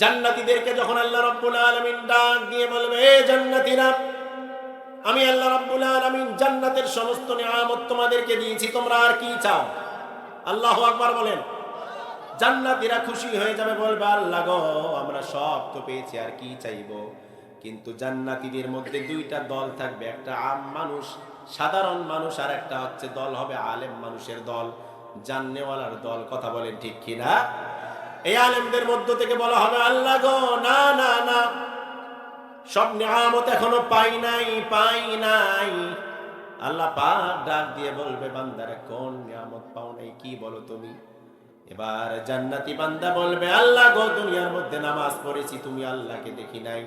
জান্নাতীদেরকে যখন আল্লাহ রাব্বুল আলামিন ডাক দিয়ে বলবে, এ জান্নাতীরা, আমি আল্লাহ রাব্বুল আলামিন জান্নাতের সমস্ত নিয়ামত তোমাদেরকে দিয়েছি, তোমরা আর কি চাও? আল্লাহ আকবার বলেন, জান্নাতীরা খুশি হয়ে যাবে বলবে, আল্লাহ গো, আমরা সব তো পেয়েছি, আর কি চাইব? কিন্তু জান্নাতীদের মধ্যে দুইটা দল থাকবে, একটা আম মানুষ, সাধারণ মানুষ, আর একটা হচ্ছে দল হবে আলেম মানুষের দল। জাননেওয়ালার দল, কথা বলেন ঠিক কিনা? এই আলেমদের মধ্য থেকে বলা হবে, আল্লাহ গো, না না না। সব নিয়ামত এখনও পাই নাই পাই নাই। আল্লাহ পাক ডাক দিয়ে বলবে, বান্দারা, কোন নিয়ামত পাও নাই, কি বলো তুমি? এবার জান্নাতি বান্দা বলবে, আল্লাহ গো, দুনিয়ার মধ্যে নামাজ পড়েছি, তুমি আল্লাহকে দেখি নাই।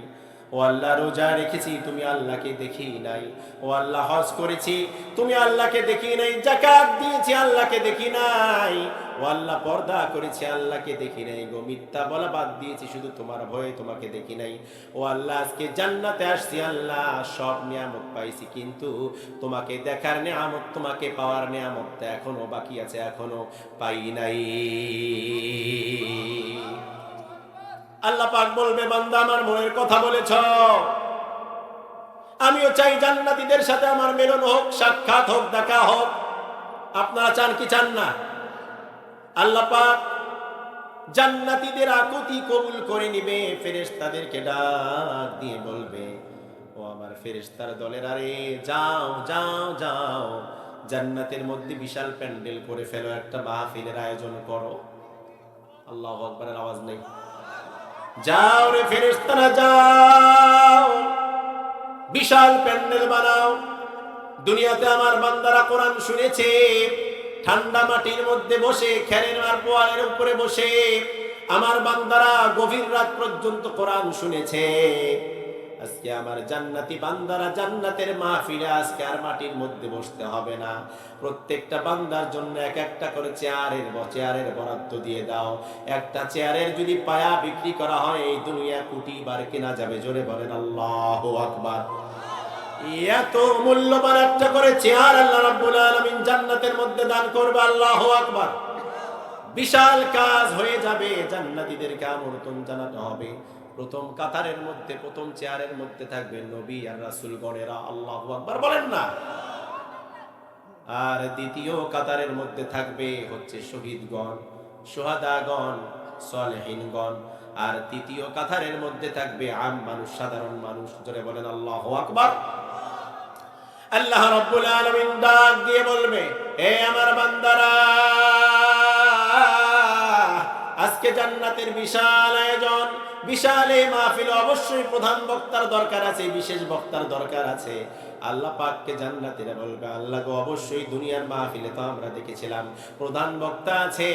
ও আল্লাহ রোজা রেখেছি, তুমি আল্লাহকে দেখি নাই। ও আল্লাহ হজ করেছি, তুমি আল্লাহকে দেখি নাই। জাকাত দিয়েছি, আল্লাহকে দেখি নাই। ও আল্লাহ পর্দা করেছি, আল্লাহকে দেখি নাই। গো, মিথ্যা বলা বাদ দিয়েছি, শুধু তোমার ভয়ে তোমাকে দেখি নাই। ও আল্লাহ, আজকে জান্নাতে আসছি, আল্লাহ, সব নিয়ামত পাইছি, কিন্তু তোমাকে দেখার নিয়ামত, তোমাকে পাওয়ার নিয়ামতটা এখনও বাকি আছে, এখনও পাই নাই। আল্লাহ পাক বলবে, বান্দা আমার মনের কথা বলেছ। আমিও চাই জান্নাতীদের সাথে আমার মেলন হোক, সাক্ষাৎ হোক, দেখা হোক। আপনারা চান কি চান না? আল্লাহ পাক জান্নাতীদের আকুতি কবুল করে নিবে, ফেরেশতাদেরকে ডাক দিয়ে বলবে, ও আমার ফেরেশতার দলের, আরে যাও যাও যাও। জান্নাতের মধ্যে বিশাল প্যান্ডেল করে ফেলো, একটা মাহফিলের আয়োজন করো। আল্লাহ আকবরের আওয়াজ নেই। যাও রে ফেরেস্তারা যাও। বিশাল প্যান্ডেল বানাও। দুনিয়াতে আমার বান্দারা কোরআন শুনেছে। ঠান্ডা মাটির মধ্যে বসে খেলেন আর পোয়ালের উপরে বসে। আমার বান্দারা গভীর রাত পর্যন্ত কোরআন শুনেছে। আজকে আমার জান্নাতি বান্দারা জান্নাতের মাহফিলে আজকে আর মাটির মধ্যে বসতে হবে না। প্রত্যেকটা বান্দার জন্য এক একটা করে চেয়ারের চেয়ারের বরাদ্দ দিয়ে দাও। একটা চেয়ারের যদি পায়া বিক্রি করা হয়, এই দুনিয়া কোটি বার কেনা যাবে। জোরে বলেন, আল্লাহ আকবার। এত মূল্যবান একটা করে চেয়ার আল্লাহ রাব্বুল আলামিন জান্নাতের মধ্যে দান করবে, আল্লাহু আকবার। বিশাল কাজ হয়ে যাবে জান্নাতীদেরকে আমন্ত্রণ জানাতে হবে। প্রথম কাতারের মধ্যে, প্রথম চেয়ারের মধ্যে থাকবে নবী আর রাসূল গণেরা, আল্লাহু আকবার বলেন না। আর দ্বিতীয় কাতারের মধ্যে থাকবে হচ্ছে শহীদগণ, সোহাদাগণ, সলেহীনগণ। আর তৃতীয় কাতারের মধ্যে থাকবে আম মানুষ, সাধারণ মানুষ, জোরে বলেন আল্লাহ আকবার। আল্লাহ রব্বুল আলামিন ডাক দিয়ে বলবে, হে আমার বান্দারা জান্নাতের বিশাল আয়োজন, বিশাল এই মাহফিল অবশ্যই প্রধান বক্তার দরকার আছে বিশেষ বক্তার দরকার আছে। আল্লাহ পাককে জান্নাতিরা বলবে আল্লাহ গো, অবশ্যই দুনিয়ার মাহফিলে তো আমরা দেখেছিলাম, প্রধান বক্তা আছে,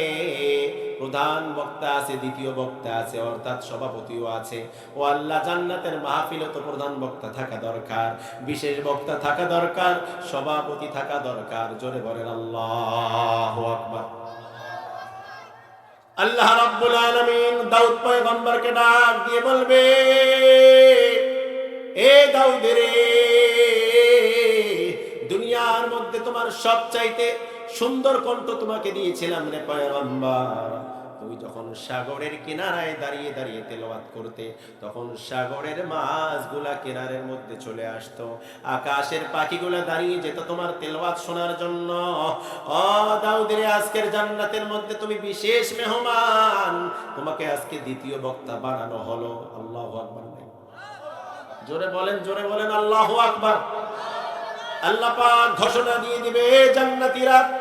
প্রধান বক্তা আছে, দ্বিতীয় বক্তা আছে, অর্থাৎ সভাপতিও আছে। ও আল্লাহ জান্নাতের মাহফিলে তো প্রধান বক্তা থাকা দরকার, বিশেষ বক্তা থাকা দরকার, সভাপতি থাকা দরকার, জোরে বলেন আল্লাহ আকবার। আল্লাহ রাব্বুল আলামিন দাউদ পয়গম্বরকে ডাক দিয়ে বলবে, এ দাউদ রে, দুনিয়ার মধ্যে তোমার সবচাইতে সুন্দর কণ্ঠ তোমাকে দিয়েছিলাম রে পয়গম্বর। তুমি যখন সাগরের কিনারায় দাঁড়িয়ে দাঁড়িয়ে তেলাওয়াত করতে, তখন সাগরের মাছগুলা কিনারের মধ্যে চলে আসতো। আকাশের পাখিগুলা দাঁড়িয়ে যেত তোমার তেলাওয়াত শোনার জন্য। ও দাউদের আজকের জান্নাতের মধ্যে তুমি বিশেষ মেহমান। তোমাকে আজকে দ্বিতীয় বক্তা বানানো হলো। আল্লাহ আকবার। জোরে বলেন জোরে বলেন, আল্লাহ আকবার। আল্লাহ ঘোষণা দিয়ে দিবে "এ জান্নাতীরা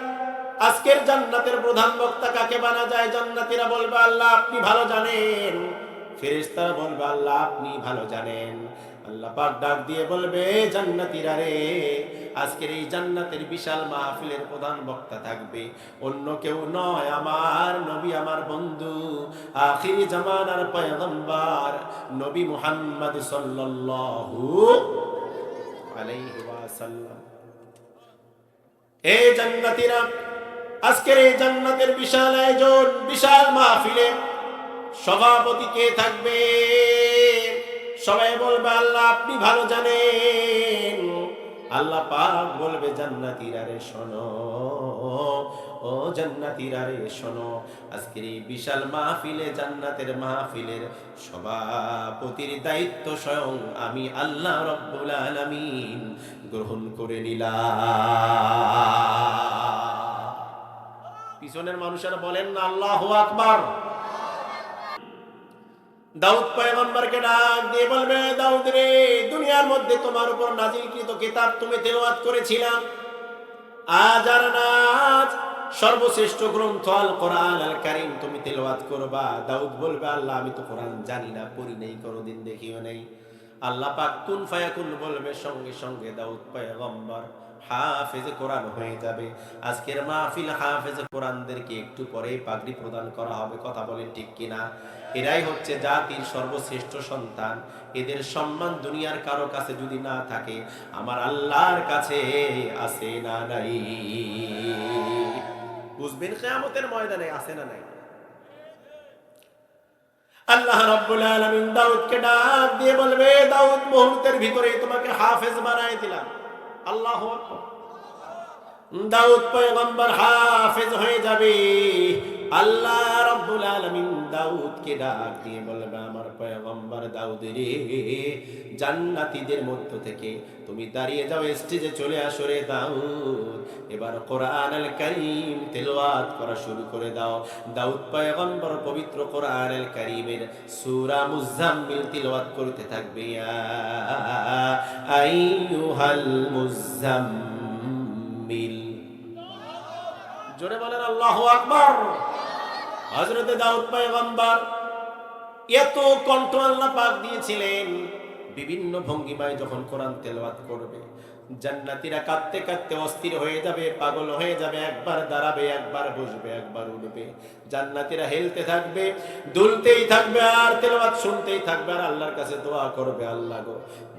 আজকের জান্নাতের প্রধান বক্তা কাকে বানা যায় জান্নাতীরা বলবে, আল্লাহ আপনি ভালো জানেন। ফেরেশতারা বলবে, আল্লাহ আপনি ভালো জানেন। আল্লাহ পাক ডাক দিয়ে বলবে, "এ জান্নাতীরা রে, আজকের এই জান্নাতের বিশাল মাহফিলের প্রধান বক্তা থাকবে। অন্য কেউ নয় আমার নবী, আমার বন্ধু, আখিরি জামানার পয়গম্বর, নবী মুহাম্মদ সাল্লাল্লাহু আলাইহি ওয়াসাল্লাম। এই জান্নাতীরা আজকের এই জান্নাতের বিশাল আয়োজন, বিশাল মাহফিলে সভাপতি কে থাকবে? সবাই বলবে, আল্লাহ, আপনি ভালো জানেন। আল্লাহ পাক বলবে, জান্নাতীরা রে শোনো, ও জান্নাতীরা রে শোনো। আজকের এই বিশাল মাহফিলে, জান্নাতের মাহফিলের সভাপতির দায়িত্ব স্বয়ং আমি আল্লাহ রব্বুল আলামিন গ্রহণ করে নিলাম। পিছনের মানুষেরা বলেন না আল্লাহ আকবার। দাউদ পয়গম্বরকে ডাক দিয়ে বলবে, দাউদ রে, দুনিয়ার মধ্যে তোমার উপর নাজিলকৃত কিতাব তুমি তেলাওয়াত করেছিলাম আজ আর না, আজ সর্বশ্রেষ্ঠ গ্রন্থ আল কোরআন আল কারীম তুমি তেলাওয়াত করবা। দাউদ বলবে, আল্লাহ, আমি তো কোরআন জানি না, পড়ি নাই, কোনোদিন দেখিও নাই। আল্লাহ পাক কুন ফায়াকুন বলবে, সঙ্গে সঙ্গে দাউদ পয়গম্বর হাফেজ কোরআন হয়ে যাবে। আজকের মাহফিল হাফেজ কোরআনদেরকে একটু পরেই পাগড়ি প্রদান করা হবে, কথা বলেন ঠিক কিনা? এরাই হচ্ছে জাতির সর্বশ্রেষ্ঠ সন্তান। এদের সম্মান দুনিয়ার কারও কাছে যদি না থাকে, আমার আল্লাহর কাছে আছে না নাই। বুঝবেন ময়দানে আছে না নাই? আল্লাহ রাব্বুল আলামিন দাউদকে ডাক দিয়ে বলবে, দাউদ মুহূর্তের ভিতরে তোমাকে হাফেজ বানায় দিলাম। আল্লাহু দাউদ পয়গম্বর হাফেজ হয়ে যাবে। আল্লাহ রাব্বুল আলামিন দাউদকে ডাক দিয়ে বলবে, আমার পয়গম্বর দাউদ রে জান্নাতীদের মধ্য থেকে তুমি দাঁড়িয়ে যাও, স্টেজে চলে আসো রে দাউদ। এবার কোরআন আল কারীম তেলাওয়াত করা শুরু করে দাও। দাউদ পয়গম্বর পবিত্র কোরআন আল কারীমের সূরা মুজাম্মিল তেলাওয়াত করতে থাকবে, ইয়া আইয়ুহাল মুজাম্মিল। জোরে বলেন, আল্লাহু আকবার। হযরতে দাউদ পয়গম্বর এত কণ্ঠ আল্লাহ পাক দিয়েছিলেন। বিভিন্ন ভঙ্গিমায় যখন কোরআন তেলবাদ করবে জান্নাতীরা কাঁদতে কাঁদতে অস্থির হয়ে যাবে, পাগল হয়ে যাবে, একবার দাঁড়াবে, একবার বসবে, একবার উঠবে। জান্নাতিরা হেলতে থাকবে, দুলতেই থাকবে, আর তেলাওয়াত শুনতেই থাকবে, আর আল্লাহর কাছে দোয়া করবে, আল্লাহ গো,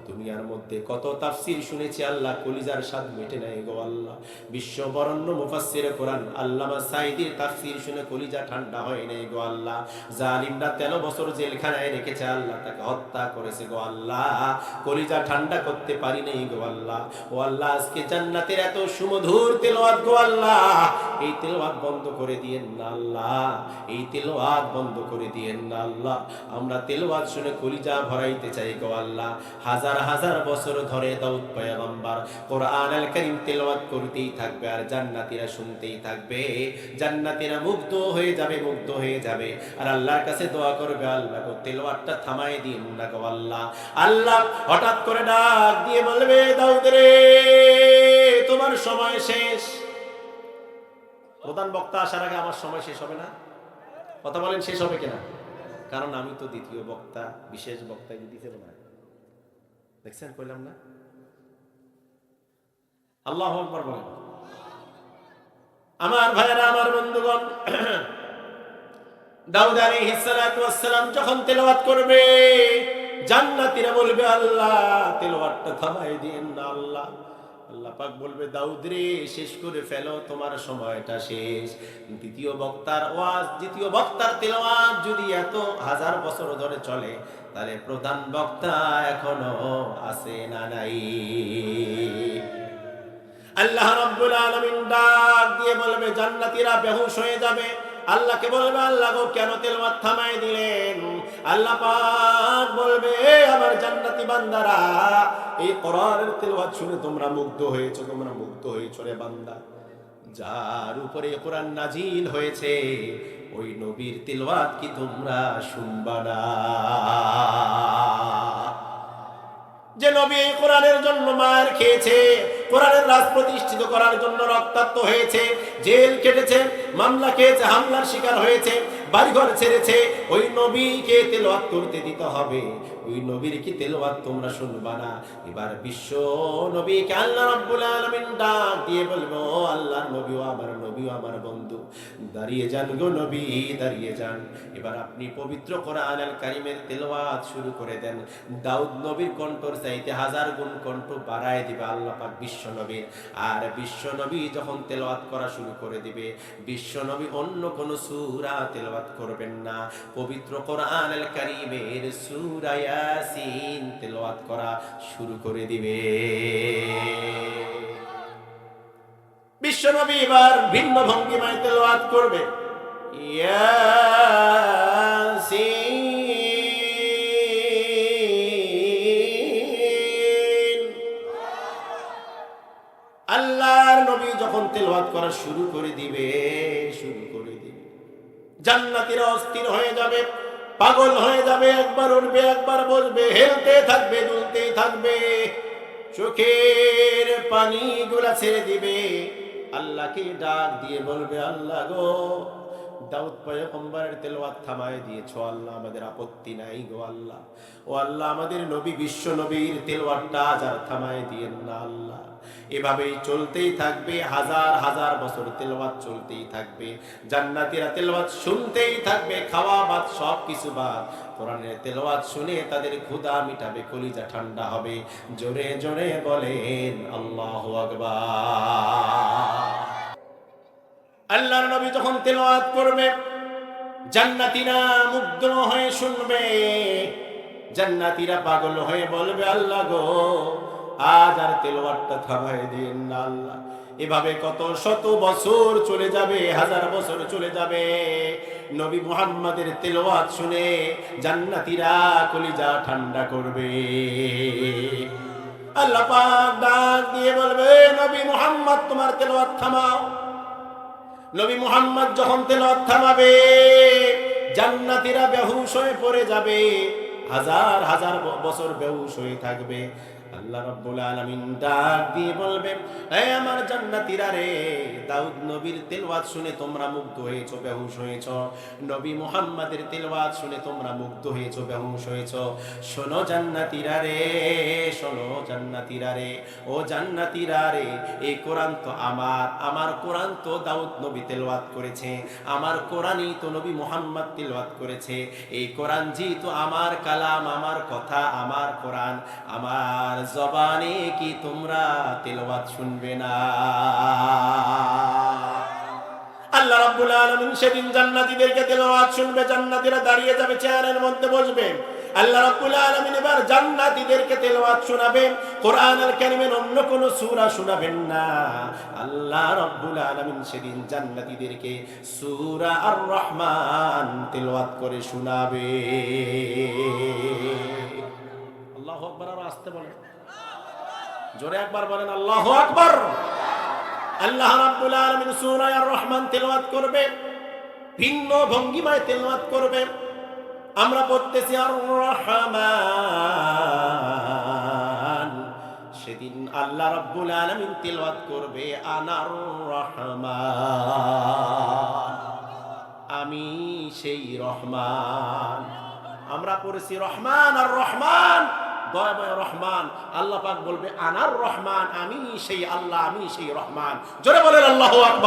দুনিয়ার মধ্যে কত তাফসির শুনেছি, আল্লাহ কলিজার স্বাদ মেটে নাই গো আল্লাহ। বিশ্ব বরণ্য মুফাসসির কোরআন, আল্লামা সাইদির তাফসির শুনে কলিজা ঠান্ডা হয় নাই গো আল্লাহ। জালিমরা তেরো বছর জেলখানায় রেখেছে, আল্লাহ তাকে হত্যা করেছে গো আল্লাহ। কলিজা ঠান্ডা করতে পারি নাই গো আল্লাহ। ও আল্লাহ আজকে জান্নাতের এত সুমধুর তেল গো আল্লাহ। এই তেলাওয়াত বন্ধ করে দিয়েন না আল্লাহ। এই তেলাওয়াত বন্ধ করে দিয়েন না আল্লাহ। আমরা তেলাওয়াত শুনে কলিজা ভরাইতে চাই গো আল্লাহ। হাজার হাজার বছর ধরে দাউদ পয়গম্বর কোরআন আল কারীম তেলাওয়াত করতেই থাকবে আর জান্নাতীরা শুনতেই থাকবে। জান্নাতীরা মুগ্ধ হয়ে যাবে, মুগ্ধ হয়ে যাবে। আর আল্লাহর কাছে দোয়া করবে, আল্লাহ গো, তেলাওয়াতটা থামাই দিন না গো আল্লাহ। আল্লাহ হঠাৎ করে ডাক দিয়ে বলবে, দাউদ রে, তোমার সময় শেষ। প্রধান বক্তা আসার আগে আমার সময় শেষ হবে না? কথা বলেন, শেষ হবে কিনা? কারণ আমি তো দ্বিতীয় বক্তা, বিশেষ বক্তা দিতে না দেখছেন, কইলাম না? আল্লাহ আকবার বলেন। আমার ভাইয়েরা, আমার বন্ধুগণ, দাউদ আলাইহিস সালাতু ওয়াস সালাম যখন তেলাওয়াত করবে, জান্নাতীরা বলবে, আল্লাহ, তেলাওয়াতটা থামাই দিন না, আল্লাহ। আল্লাহ পাক বলবে, দাউদ রে, শেষ করে ফেলো, তোমার সময়টা শেষ। দ্বিতীয় বক্তার ওয়াজ, দ্বিতীয় বক্তার তেলাওয়াত যদি এত হাজার বছর ধরে চলে, তাহলে প্রধান বক্তা এখনও আছে না নাই। আল্লাহ রাব্বুল আলামিন ডাক দিয়ে বলবে, জান্নাতীরা বেহুশ হয়ে যাবে। আল্লাহকে বলবে, আল্লাহ গো, কেন তেলাওয়াত থামায় দিলেন? আল্লাহ পাক বলবে "এ আমার জান্নাতি বান্দারা, এই কোরআনের তেলাওয়াত শুনে তোমরা মুগ্ধ হয়েছো, তোমরা মুগ্ধ হয়েছো রে বান্দা। যার উপরে কোরআন নাজিল হয়েছে, ওই নবীর তেলাওয়াত কি তোমরা শুনবা না? যে নবী এই কোরআনের জন্য মার খেয়েছে কোরআনের রাজ প্রতিষ্ঠিত করার জন্য রক্তাক্ত হয়েছে জেল কেটেছে মামলা খেয়েছে হামলার শিকার হয়েছে। বাড়িঘর ছেড়েছে, ওই নবীকে তেলাওয়াত করতে দিতে হবে। ওই নবীর কি তেলাওয়াত তোমরা শুনবা না? এবার বিশ্ব নবীকে আল্লাহ রাব্বুল আলামিন ডাক দিয়ে বলব আল্লাহর নবী আমার নবী আমার বন্ধু, দাঁড়িয়ে যান গো নবী, দাঁড়িয়ে যান। এবার আপনি পবিত্র কোরআন আল কারিমের তেলাওয়াত শুরু করে দেন। দাউদ নবীর কণ্ঠর চাইতে হাজার গুণ কণ্ঠ বাড়ায় দিবে আল্লাহ পাক বিশ্ব নবীর আর বিশ্ব নবী যখন তেলাওয়াত করা শুরু করে দিবে, বিশ্ব নবী অন্য কোন সূরা তেলাওয়াত তেলাওয়াত করবেন না। পবিত্র কোরআন আল কারীমের সূরা ইয়াসিন তেলাওয়াত করা শুরু করে দিবে বিশ্বনবী এবার ভিন্ন ভঙ্গিমায় তেলাওয়াত করবে। ইয়াসিন। আল্লাহর নবী যখন তেলাওয়াত করা শুরু করে দিবে জান্নাতীরা অস্থির হয়ে যাবে, পাগল হয়ে যাবে, একবার উঠবে একবার বসবে, হেলতে থাকবে, দুলতেই থাকবে। চোখের পানি গুলা ছেড়ে দিবে। আল্লাহকে ডাক দিয়ে বলবে, আল্লাহ গো দাউদ পয়গম্বরের তেলাওয়াত থামায় দিয়েছ আল্লাহ, আমাদের আপত্তি নাই গো আল্লাহ। ও আল্লাহ, আমাদের নবী, বিশ্ব নবীর তেলাওয়াতটা আজ আর থামায় দিয়েন না আল্লাহ। এভাবেই চলতেই থাকবে, হাজার হাজার বছর তেলাওয়াত চলতেই থাকবে, জান্নাতীরা তেলাওয়াত শুনতেই থাকবে, খাওয়া বাদ সব কিছু বাদ কোরআনের তেলাওয়াত শুনে তাদের ক্ষুদা মিটাবে, কলিজা ঠান্ডা হবে। জোরে জোরে বলেন, আল্লাহু আকবার। আল্লাহর নবী যখন তেলাওয়াত করবে, জান্নাতীরা মুগ্ধ হয়ে শুনবে, জান্নাতীরা পাগল হয়ে বলবে, আল্লাহ গো, আজ আর তেলাওয়াতটা থামায় দিন না আল্লাহ। এভাবে কত শত বছর চলে যাবে, হাজার বছর চলে যাবে। নবী মুহাম্মাদের তেলাওয়াত শুনে জান্নাতীরা কলিজা ঠান্ডা করবে। আল্লাহ পাক ডাক দিয়ে বলবে নবী মুহাম্মদ, তোমার তেলাওয়াত থামাও। নবী মুহাম্মদ যখন তেল থামাবে, জান্নাতিরা বেহুশ হয়ে পড়ে যাবে, হাজার হাজার বছর বেহুশ হয়ে থাকবে। আল্লাহ রাব্বুল আলামিন ডাক দিয়ে বলবে এই আমার জান্নাতীরা রে, দাউদ নবীর তেলাওয়াত শুনে তোমরা মুগ্ধ হয়েছো, বেহুশ হয়েছো। নবী মুহাম্মাদের তেলাওয়াত শুনে তোমরা মুগ্ধ হয়েছো, বেহুশ হয়েছো। শোনো জান্নাতীরা রে, শোনো জান্নাতীরা রে, ও জান্নাতীরা রে, এই কোরআন তো আমার আমার কোরআন তো দাউদ নবী তেলাওয়াত করেছে, আমার কোরআনই তো নবী মুহাম্মদ তেলাওয়াত করেছে। এই কোরআন যেহেতু আমার কালাম, আমার কথা, আমার কোরআন, আমার জবানে কি তোমরা তেলবাদ শুনবে না? আল্লাহ আলামিন সেদিন জান্নাতীদেরকে তেলাওয়াত শুনবে, জান্নাতীরা দাঁড়িয়ে যাবে মধ্যে আল্লাহ আলামিন এবার জান্নাতীদেরকে শোনাবেন অন্য কোন সূরা শোনাবেন না। আল্লাহ আলামিন সেদিন জান্নাতীদেরকে আর রহমান তেলাওয়াত করে শোনাবে। আল্লাহু আকবার আসতে বলেন। জোরে একবার বলেন, আল্লাহ আকবার। আল্লাহ রাব্বুল আলামিন সূরা আর রহমান তেলাওয়াত করবে, ভিন্ন ভঙ্গিমায় তেলাওয়াত করবে। আমরা পড়তেছি আর রহমান সেদিন আল্লাহ রাব্বুল আলামিন তেলাওয়াত করবে আনার রহমান আমি সেই রহমান। আমরা পড়েছি, রহমান আর রহমান দয়াময় রহমান, আল্লাহ পাক বলবে, আনার রহমান আমি সেই আল্লাহ আমি সেই রহমান। জোরে বলেন, আল্লাহ আকবার।